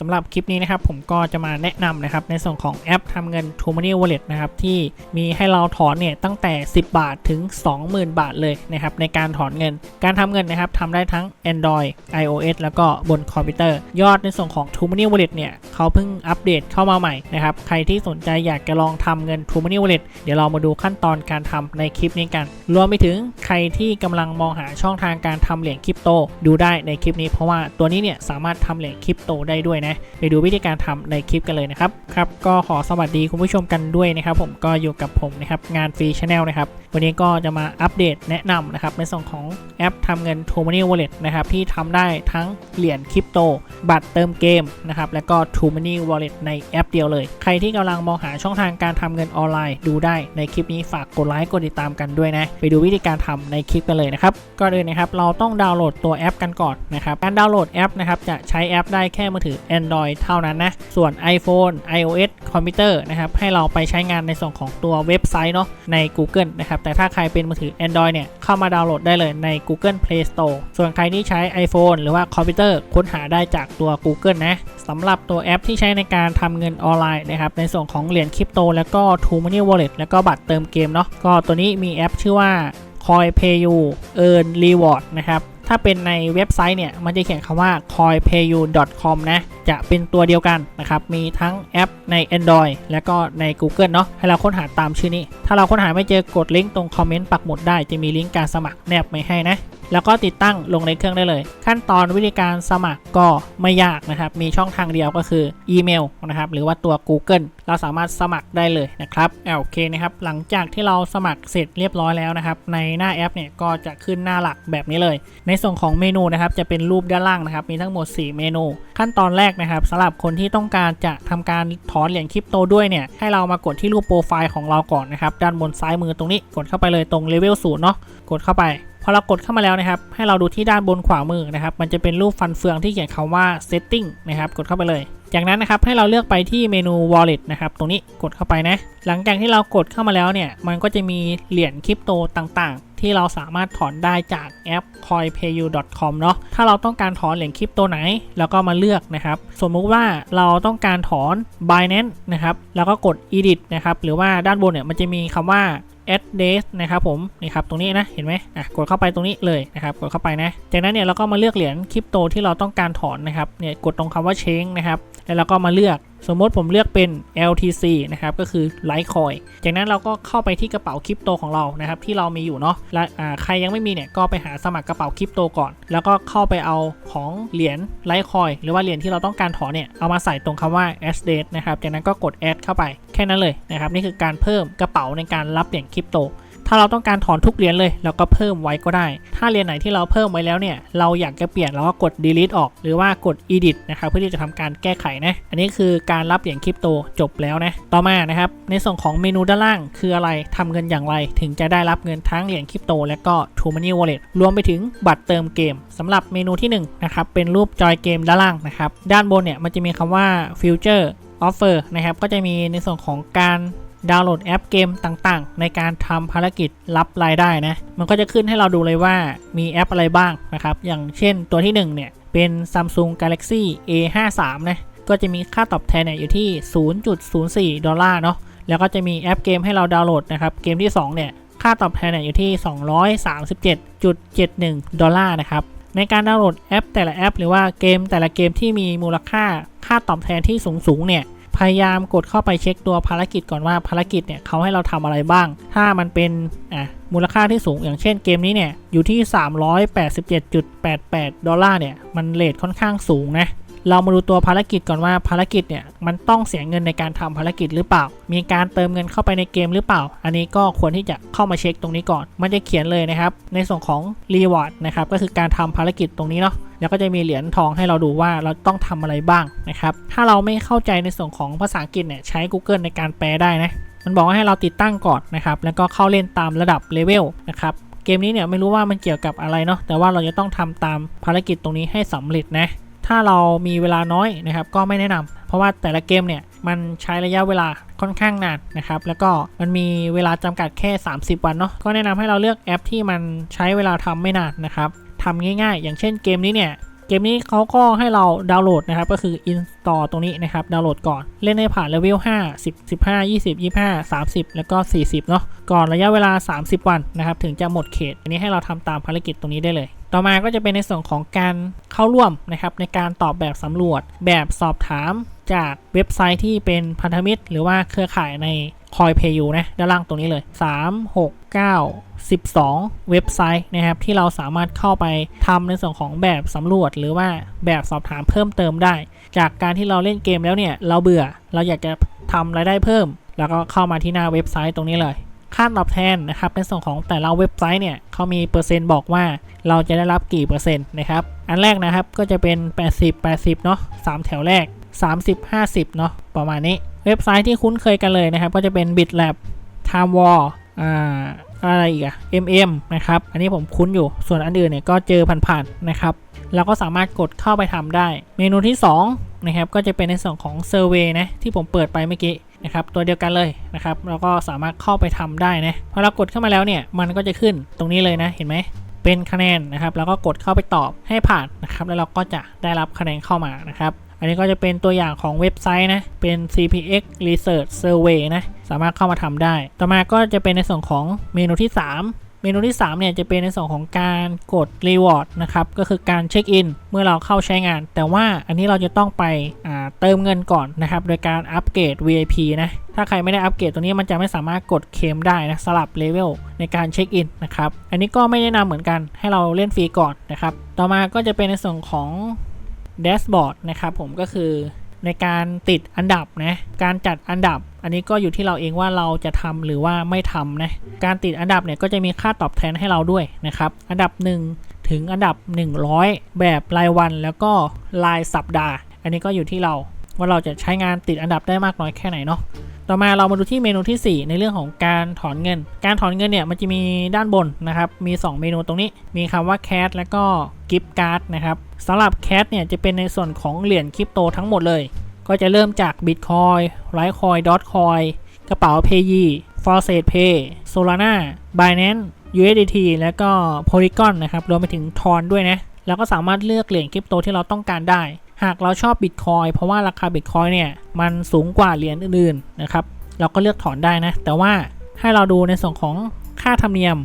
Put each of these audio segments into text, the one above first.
สำหรับคลิปนี้นะครับผมก็จะมาแนะนำนะครับในส่วนของแอปทำเงิน t o Money Wallet นะครับที่มีให้เราถอนเนี่ยตั้งแต่ 10 บาทถึง 20,000 บาทเลยนะครับในการถอนเงิน การทำเงินนะครับทำได้ทั้ง Android iOS แล้วก็บนคอมพิวเตอร์ ยอดในส่วนของ t o Money Wallet เนี่ยเขาเพิ่งอัปเดตเข้ามาใหม่นะครับใครที่สนใจอยากจะลองทำเงิน t o Money Wallet เดี๋ยวเรามาดูขั้นตอนการทำในคลิปนี้กัน รวมไปถึงใครที่กำลังมองหาช่องทางการทำเหรียญคริปโต ดูได้ในคลิปนี้เพราะว่าตัวนี้เนี่ยสามารถทำเหรียญคริปโตได้ด้วยนะ ไปดูวิธีการทำในคลิปกันเลยนะครับ ครับ ก็ขอสวัสดีคุณผู้ชมกันด้วยนะครับ ผมก็อยู่กับผมนะครับงานฟรีชาแนลนะครับ วันนี้ก็จะมาอัปเดตแนะนำนะครับในส่วนของแอปทำเงิน t o Money Wallet นะครับที่ทำได้ทั้งเหรียญคริปโต บัตรเติมเกมนะครับแล้วก็ t o Money Wallet ในแอปเดียวเลย ใครที่กำลังมองหาช่องทางการทำเงินออนไลน์ดูได้ในคลิปนี้ฝากกดไลค์กดติดตามกันด้วยนะไปดูวิธีการทำในคลิปกันเลยนะครับก็เลยนะครับเราต้องดาวน์โหลดตัวแอปกันก่อนนะครับการดาวน์โหลดแอปนะครับจะใช้แอปได้แค่มือถือ Android เท่านั้นนะ ส่วน iPhone iOS คอมพิวเตอร์นะครับ ให้เราไปใช้งานในส่วนของตัวเว็บไซต์เนาะใน Google นะครับ แต่ถ้าใครเป็นมือถือ Android เนี่ย เข้ามาดาวน์โหลดได้เลยใน Google Play Store ส่วนใครที่ใช้ iPhone หรือว่าคอมพิวเตอร์ค้นหาได้จากตัว Google นะสำหรับตัวแอปที่ใช้ในการทำเงินออนไลน์นะครับ ในส่วนของเหรียญคริปโต แล้วก็ t o Money Wallet แล้วก็บัตรเติมเกมเนาะก็ตัวนี้มีแอปชื่อว่า CoinPayu Earn Reward นะครับ ถ้าเป็นในเว็บไซต์เนี่ย มันจะเขียนคำว่า coinpayu.com นะ จะเป็นตัวเดียวกันนะครับ มีทั้งแอปใน Android แล้วก็ใน Google เนาะ ให้เราค้นหาตามชื่อนี้ ถ้าเราค้นหาไม่เจอกดลิงก์ตรงคอมเมนต์ปักหมุดได้ จะมีลิงก์การสมัครแนบไว้ให้นะแล้วก็ติดตั้งลงในเครื่องได้เลย ขั้นตอนวิธีการสมัครก็ไม่ยากนะครับ มีช่องทางเดียวก็คืออีเมลนะครับ หรือว่าตัว Google เราสามารถสมัครได้เลยนะครับอ่าโอเคนะครับ หลังจากที่เราสมัครเสร็จเรียบร้อยแล้วนะครับ ในหน้าแอปเนี่ยก็จะขึ้นหน้าหลักแบบนี้เลย ในส่วนของเมนูนะครับ จะเป็นรูปด้านล่างนะครับ มีทั้งหมด 4 เมนู ขั้นตอนแรกนะครับสำหรับคนที่ต้องการจะทำการถอนเหรียญคริปโตด้วยเนี่ย ให้เรามากดที่รูปโปรไฟล์ของเราก่อนนะครับ ด้านบนซ้ายมือตรงนี้ กดเข้าไปเลยตรงเลเวลศูนย์เนาะ กดเข้าไป พอเรากดเข้ามาแล้วนะครับ ให้เราดูที่ด้านบนขวามือนะครับ มันจะเป็นรูปฟันเฟืองที่เขียนคำว่า setting นะครับ กดเข้าไปเลย จากนั้นนะครับให้เราเลือกไปที่เมนู wallet นะครับ ตรงนี้กดเข้าไปนะ หลังจากที่เรากดเข้ามาแล้วเนี่ย มันก็จะมีเหรียญคริปโตต่างๆ ที่เราสามารถถอนได้จากแอป coinpayu.com เนาะ ถ้าเราต้องการถอนเหรียญคริปโตไหนแล้วก็มาเลือกนะครับ สมมุติว่าเราต้องการถอน Binance นะครับ แล้วก็กด edit นะครับ หรือว่าด้านบนเนี่ยมันจะมีคำว่า address นะครับผมนี่ครับตรงนี้นะเห็นไหมอะกดเข้าไปตรงนี้เลยนะครับกดเข้าไปนะจากนั้นเนี่ยเราก็มาเลือกเหรียญคริปโตที่เราต้องการถอนนะครับเนี่ยกดตรงคำว่าเชงนะครับแล้วเราก็มาเลือก สมมติผมเลือกเป็น LTC นะครับ ก็คือ Litecoin จากนั้นเราก็เข้าไปที่กระเป๋าคริปโตของเรานะครับ ที่เรามีอยู่เนาะ และใครยังไม่มีเนี่ย ก็ไปหาสมัครกระเป๋าคริปโตก่อน แล้วก็เข้าไปเอาของเหรียญ Litecoin หรือว่าเหรียญที่เราต้องการถอนเนี่ย เอามาใส่ตรงคำว่า address นะครับ จากนั้นก็กด add เข้าไป แค่นั้นเลยนะครับ นี่คือการเพิ่มกระเป๋าในการรับเหรียญคริปโตาเราต้องการถอนทุกเหรียญเลยเราก็เพิ่มไว้ก็ได้ ถ้าเหรียญไหนที่เราเพิ่มไว้แล้วเนี่ย เราอยากจะเปลี่ยนเราก็กด delete ออก หรือว่ากด edit นะครับ เพื่อที่จะทำการแก้ไขนะ อันนี้คือการรับเหรียญคริปโตจบแล้วนะ ต่อมานะครับ ในส่วนของเมนูด้านล่างคืออะไรทำเงินอย่างไร ถึงจะได้รับเงินทั้งเหรียญคริปโตและก็ True Money Wallet รวมไปถึงบัตรเติมเกมสำหรับเมนูที่1นะครับ เป็นรูปจอยเกมด้านล่างนะครับ ด้านบนเนี่ยมันจะมีคำว่า Future Offer นะครับ ก็จะมีในส่วนของการ ดาวน์โหลดแอปเกมต่างๆ ในการทำภารกิจรับรายได้นะ มันก็จะขึ้นให้เราดูเลยว่ามีแอปอะไรบ้างนะครับ อย่างเช่นตัวที่1เนี่ยเป็น Samsung Galaxy A53 นะก็จะมีค่าตอบแทนเนี่ยอยู่ที่ 0.04 ดอลลาร์เนาะแล้วก็จะมีแอปเกมให้เราดาวน์โหลดนะครับ เกมที่ 2 เนี่ย ค่าตอบแทนเนี่ยอยู่ที่ 237.71 ดอลลาร์นะครับ ในการดาวน์โหลดแอปแต่ละแอป หรือว่าเกมแต่ละเกมที่มีมูลค่าค่าตอบแทนที่สูงๆเนี่ย พยายามกดเข้าไปเช็คตัวภารกิจก่อนว่าภารกิจเนี่ยเขาให้เราทำอะไรบ้าง ถ้ามันเป็นอะมูลค่าที่สูงอย่างเช่นเกมนี้เนี่ยอยู่ที่ 387.88 ดอลลาร์เนี่ยมันเลทค่อนข้างสูงนะเรามาดูตัวภารกิจก่อนว่าภารกิจเนี่ยมันต้องเสียเงินในการทำภารกิจหรือเปล่า มีการเติมเงินเข้าไปในเกมหรือเปล่า อันนี้ก็ควรที่จะเข้ามาเช็คตรงนี้ก่อน มันจะเขียนเลยนะครับ ในส่วนของ reward นะครับก็คือการทำภารกิจตรงนี้เนาะ แล้วก็จะมีเหรียญทองให้เราดูว่าเราต้องทำอะไรบ้างนะครับ ถ้าเราไม่เข้าใจในส่วนของภาษาอังกฤษเนี่ยใช้ Google ในการแปลได้นะ มันบอกว่าให้เราติดตั้งก่อนนะครับ แล้วก็เข้าเล่นตามระดับเลเวลนะครับเกมนี้เนี่ยไม่รู้ว่ามันเกี่ยวกับอะไรเนาะแต่ว่าเราจะต้องทำตามภารกิจตรงนี้ให้สำเร็จนะถ้าเรามีเวลาน้อยนะครับก็ไม่แนะนำเพราะว่าแต่ละเกมเนี่ยมันใช้ระยะเวลาค่อนข้างนานนะครับ แล้วก็มันมีเวลาจำกัดแค่ 30 วันเนาะก็แนะนำให้เราเลือกแอปที่มันใช้เวลาทำไม่นานนะครับ ทำง่ายๆ อย่างเช่นเกมนี้เนี่ย เกมนี้เขาก็ให้เราดาวน์โหลดนะครับ ก็คือ install ตรงนี้นะครับ ดาวน์โหลดก่อน เล่นให้ผ่านเลเวล5 10 15 20 25 30 แล้วก็ 40 เนาะ ก่อนระยะเวลา 30 วันนะครับ ถึงจะหมดเขต อันนี้ให้เราทำตามภารกิจตรงนี้ได้เลย ต่อมาก็จะเป็นในส่วนของการเข้าร่วมนะครับ ในการตอบแบบสำรวจ แบบสอบถามจากเว็บไซต์ที่เป็นพันธมิตร หรือว่าเครือข่ายใน คอยเพย์ยูนะด้านล่างตรงนี้เลย 3 6 9 12 เว็บไซต์นะครับที่เราสามารถเข้าไปทำในส่วนของแบบสำรวจ หรือว่าแบบสอบถามเพิ่มเติมได้ จากการที่เราเล่นเกมแล้วเนี่ย เราเบื่อเราอยากจะทำรายได้เพิ่ม แล้วก็เข้ามาที่หน้าเว็บไซต์ตรงนี้เลยค่าตอบแทนนะครับในส่วนของแต่ละเว็บไซต์เนี่ยเขามีเปอร์เซ็นต์บอกว่าเราจะได้รับกี่เปอร์เซ็นต์นะครับอันแรกนะครับก็จะเป็น 80 80เนาะ3แถวแรก 30 50เนาะประมาณนี้ เว็บไซต์ที่คุ้นเคยกันเลยนะครับ ก็จะเป็น BitLab Time War อ่าอะไรอีกอะ MM นะครับ อันนี้ผมคุ้นอยู่ ส่วนอันอื่นเนี่ยก็เจอผ่านๆนะครับ เราก็สามารถกดเข้าไปทำได้ เมนูที่ 2 นะครับ ก็จะเป็นในส่วนของ Survey นะ ที่ผมเปิดไปเมื่อกี้นะครับตัวเดียวกันเลยนะครับเราก็สามารถเข้าไปทำได้นะพอเรากดเข้ามาแล้วเนี่ยมันก็จะขึ้นตรงนี้เลยนะเห็นไหมเป็นคะแนนนะครับแล้วก็กดเข้าไปตอบให้ผ่านนะครับแล้วเราก็จะได้รับคะแนนเข้ามานะครับ อันนี้ก็จะเป็นตัวอย่างของเว็บไซต์นะ เป็น CPX Research Survey นะ สามารถเข้ามาทำได้ ต่อมาก็จะเป็นในส่วนของเมนูที่ 3เมนูที่ 3 เนี่ยจะเป็นในส่วนของการกด Reward นะครับ ก็คือการเช็คอินเมื่อเราเข้าใช้งาน แต่ว่าอันนี้เราจะต้องไปเติมเงินก่อนนะครับ โดยการอัปเกรด VIP นะ ถ้าใครไม่ได้อัปเกรดตัวนี้มันจะไม่สามารถกดเคมได้นะสลับเลเวลในการเช็คอินนะครับ อันนี้ก็ไม่แนะนำเหมือนกันให้เราเล่นฟรีก่อนนะครับ ต่อมาก็จะเป็นในส่วนของ แดชบอร์ดนะครับผมก็คือในการติดอันดับนะการจัดอันดับ อันนี้ก็อยู่ที่เราเองว่าเราจะทำหรือว่าไม่ทำนะการติดอันดับเนี่ยก็จะมีค่าตอบแทนให้เราด้วยนะครับอันดับ 1 ถึงอันดับ 100 แบบรายวันแล้วก็รายสัปดาห์ อันนี้ก็อยู่ที่เราว่าเราจะใช้งานติดอันดับได้มากน้อยแค่ไหนเนาะ ต่อมาเรามาดูที่เมนูที่ 4 ในเรื่องของการถอนเงิน การถอนเงินเนี่ยมันจะมีด้านบนนะครับ มี 2 เมนูตรงนี้ มีคำว่า cash แล้วก็ gift card นะครับสำหรับ cash เนี่ยจะเป็นในส่วนของเหรียญคริปโตทั้งหมดเลย ก็จะเริ่มจาก Bitcoin Litecoin Dotcoin กระเป๋า Paye f o r s e Pay Solana Binance USDT แล้วก็ Polygon นะครับ รวมไปถึงทอนด้วยนะ แล้วก็สามารถเลือกเหรียญคริปโตที่เราต้องการได้ หากเราชอบ Bitcoin เพราะว่าราคา Bitcoin เนี่ยมันสูงกว่าเหรียญอื่นๆนะครับเราก็เลือกถอนได้นะ แต่ว่าให้เราดูในส่วนของค่าธรรมเนียม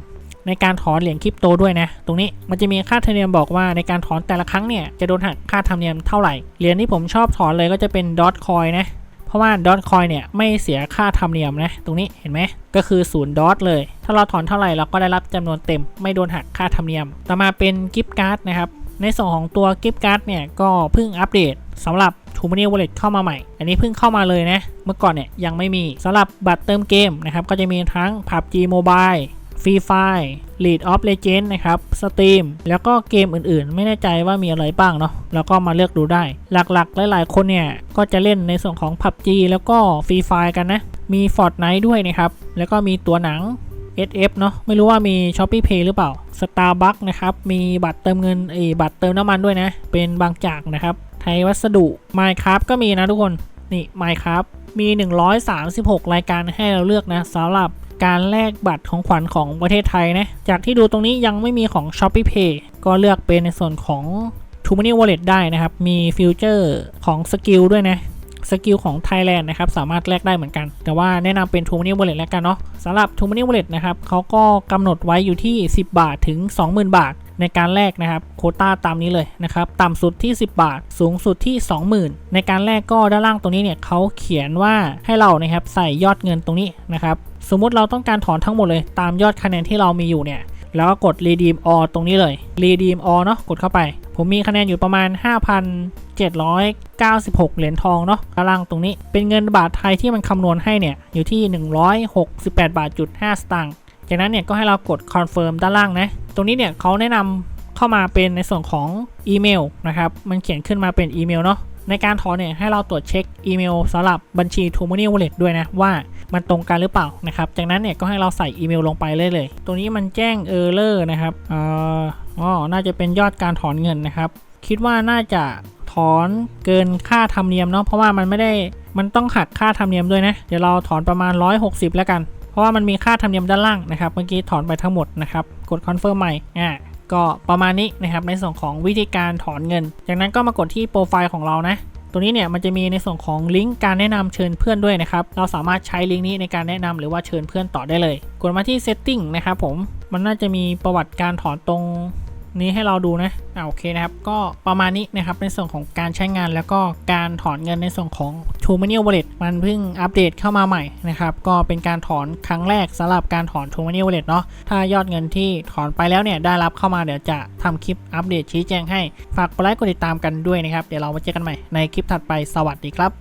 ในการถอนเหรียญคริปโตด้วยนะ ตรงนี้มันจะมีค่าธรรมเนียมบอกว่าในการถอนแต่ละครั้งเนี่ยจะโดนหักค่าธรรมเนียมเท่าไหร่ เหรียญที่ผมชอบถอนเลยก็จะเป็นดอทคอยนะ เพราะว่าดอทคอยเนี่ยไม่เสียค่าธรรมเนียมนะ ตรงนี้เห็นไหม ก็คือ0ดอทเลย ถ้าเราถอนเท่าไหร่เราก็ได้รับจำนวนเต็ม ไม่โดนหักค่าธรรมเนียม ต่อมาเป็นกิฟต์การ์ดนะครับ ในส่วนของตัวกิฟต์การ์ดเนี่ยก็เพิ่งอัปเดตสำหรับ t ูม m น n วอลเล็ตเข้ามาใหม่ อันนี้เพิ่งเข้ามาเลยนะ เมื่อก่อนเนี่ยยังไม่มีสำหรับบัตรเติมเกมนะครับ ก็จะมีทั้ง PUBG Mobile ฟรีไฟ Lead of Legend นะครับ Steam แล้วก็เกมอื่นๆ ไม่แน่ใจว่ามีอะไรบ้างเนาะ แล้วก็มาเลือกดูได้ หลักๆ หลายๆ คนเนี่ย ก็จะเล่นในส่วนของ PUBG แล้วก็ฟรีไฟกันนะ มี Fortnite ด้วยนะครับ แล้วก็มีตัวหนัง SF เนาะไม่รู้ว่ามี Shopee Pay หรือเปล่า Starbucks นะครับ มีบัตรเติมเงินเอบัตรเติมน้ำมันด้วยนะ เป็นบางจากนะครับ ไทยวัสดุ Minecraft ก็มีนะทุกคน นี่ Minecraft มี 136 รายการให้เราเลือกนะสำหรับการแลกบัตรของขวัญของประเทศไทยนะ จากที่ดูตรงนี้ยังไม่มีของ s h o p e e Pay ก็เลือกเป็นในส่วนของ t o m o n e y Wallet ได้นะครับ มีฟิวเจอร์ของสกิลด้วยนะ สกิลของ Thailand นะครับสามารถแลกได้เหมือนกัน แต่ว่าแนะนำเป็น t o m o n e y Wallet แล้วกันเนาะสำหรับ t o m o n e y Wallet นะครับเขาก็กำหนดไว้อยู่ที่ 10 บาทถึง 20,000 บาทในการแลกนะครับโคต้าตามนี้เลยนะครับต่ำสุดที่ 10 บาท สูงสุดที่ 20,000 ในการแลกก็ด้านล่างตรงนี้เนี่ยเขาเขียนว่าให้เรานะครับใส่ยอดเงินตรงนี้นะครับสมมุติเราต้องการถอนทั้งหมดเลยตามยอดคะแนนที่เรามีอยู่เนี่ย แล้วก็กด redeem all ตรงนี้เลย redeem all เนาะกดเข้าไป ผมมีคะแนนอยู่ประมาณ 5,796 เหรียญทองเนาะด้านล่างตรงนี้เป็นเงินบาทไทยที่มันคำนวณให้เนี่ย อยู่ที่ 168บาทจุด5สตางค์จากนั้นเนี่ยก็ให้เรากด confirm ด้านล่างนะ ตรงนี้เนี่ยเขาแนะนำเข้ามาเป็นในส่วนของอีเมลนะครับมันเขียนขึ้นมาเป็นอีเมลเนาะในการถอนเนี่ยให้เราตรวจเช็คอีเมลสำหรับบัญชี t o m o n e y Wallet ด้วยนะว่า มันตรงกันหรือเปล่านะครับ จากนั้นเนี่ยก็ให้เราใส่อีเมลลงไปเลยเลยตรงนี้มันแจ้งเออร์เลอร์นะครับอ่ออ๋อน่าจะเป็นยอดการถอนเงินนะครับ คิดว่าน่าจะถอนเกินค่าธรรมเนียมเนาะเพราะว่ามันไม่ได้มันต้องหักค่าธรรมเนียมด้วยนะ เดี๋ยวเราถอนประมาณ 160 แล้วกัน เพราะว่ามันมีค่าธรรมเนียมด้านล่างนะครับ เมื่อกี้ถอนไปทั้งหมดนะครับ กดคอนเฟิร์มใหม่ อ่า ก็ประมาณนี้นะครับในส่วนของวิธีการถอนเงิน จากนั้นก็มากดที่โปรไฟล์ของเรานะ ตัวนี้เนี่ยมันจะมีในส่วนของลิงก์การแนะนำเชิญเพื่อนด้วยนะครับ เราสามารถใช้ลิงก์นี้ในการแนะนำหรือว่าเชิญเพื่อนต่อได้เลย กดมาที่ setting นะครับผม มันน่าจะมีประวัติการถอนตรง นี้ให้เราดูนะอ่าโอเคนะครับ ก็ประมาณนี้นะครับในส่วนของการใช้งานแล้วก็การถอนเงินในส่วนของ t r u e Money Wallet มันเพิ่งอัปเดตเข้ามาใหม่นะครับ ก็เป็นการถอนครั้งแรกสำหรับการถอน t r u e Money Wallet เนาะถ้ายอดเงินที่ถอนไปแล้วเนี่ยได้รับเข้ามาเดี๋ยวจะทำคลิปอัปเดตชี้แจงให้ฝากกดไลค์กดติดตามกันด้วยนะครับ เดี๋ยวเรามาเจอกันใหม่ในคลิปถัดไปสวัสดีครับ